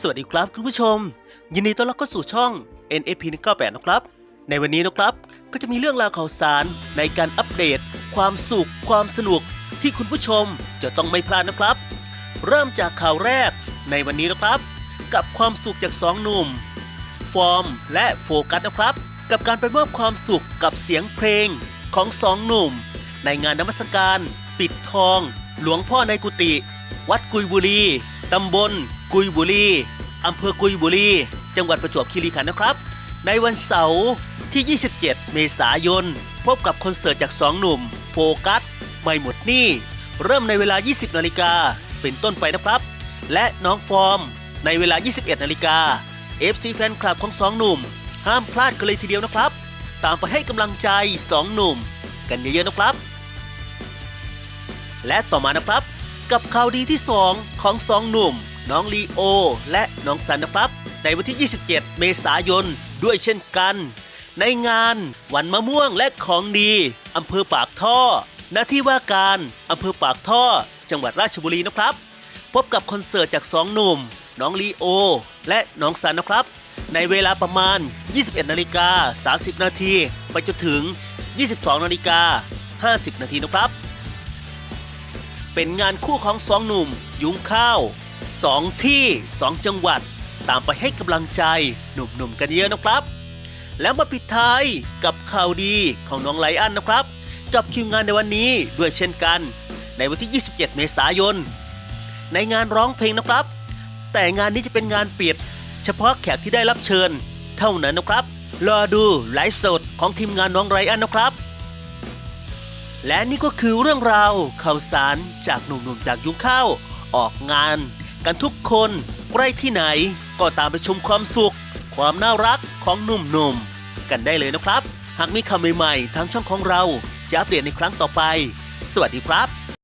สวัสดีครับคุณผู้ชม ยินดีต้อนรับเข้าสู่ช่อง NFP 198นะครับ ในวันนี้นะครับก็จะมีเรื่องราวข่าวสารในการอัปเดต ความสุข ความสนุกที่คุณผู้ชมจะต้องไม่พลาดนะครับ เริ่มจากข่าวแรกในวันนี้นะครับ กับความสุขจากสองหนุ่ม ฟอร์มและโฟกัสนะครับ กับการไปมอบความสุขกับเสียงเพลงของสองหนุ่ม ในงานนมัสการ ปิดทอง หลวงพ่อในกุฏิวัดกุยบุรีตำบล กุยบุรีอำเภอกุยบุรี จังหวัดประจวบคีรีขันธ์นะครับ ในวันเสาร์ที่ 27 เมษายน พบกับคอนเสิร์ตจากสองหนุ่ม โฟกัส ไม่หมดหนี่เริ่มในเวลา 20 นาฬิกา เป็นต้นไปนะครับ และน้องฟอร์ม ในเวลา 21 นาฬิกา FC แฟนคลับของสองหนุ่ม ห้ามพลาดกันเลยทีเดียวนะครับ ตามไปให้กำลังใจสองหนุ่ม กันเยอะๆนะครับ และต่อมานะครับ กับข่าวดีที่ 2 ของสองหนุ่ม น้องลีโอ และน้องซันนะครับ ในวันที่ 27 เมษายนด้วยเช่นกัน ในงานวันมะม่วงและของดีอำเภอปากท่อ หน้าที่ว่าการอำเภอปากท่อ จังหวัดราชบุรีนะครับ พบกับคอนเสิร์ตจากสองหนุ่ม น้องลีโอ และน้องซันนะครับ ในเวลาประมาณ 21 นาฬิกา 30 นาทีไปจนถึง 22 นาฬิกา 50 นาทีนะครับ เป็นงานคู่ของสองหนุ่ม ยุ้งข้าว สองที่สองจังหวัด ตามไปให้กำลังใจหนุ่มๆกันเยอะนะครับ แล้วมาปิดท้ายกับข่าวดีของน้องไลอันนะครับ กับคิวงานในวันนี้ด้วยเช่นกัน ในวันที่ 27 เมษายน ในงานร้องเพลงนะครับ แต่งานนี้จะเป็นงานปิด เฉพาะแขกที่ได้รับเชิญ เท่านั้นนะครับรอดูไลฟ์สดของทีมงานน้องไรอันนะครับ และนี่ก็คือเรื่องราวข่าวสารจากหนุ่มๆจากยุ้งข้าว ออกงาน กันทุกคนใกล้ที่ไหนก็ตามไปชมความสุข ความน่ารักของหนุ่มๆ กันได้เลยนะครับ หากมีคำใหม่ๆ ทางช่องของเราจะอัปเดตในครั้งต่อไป สวัสดีครับ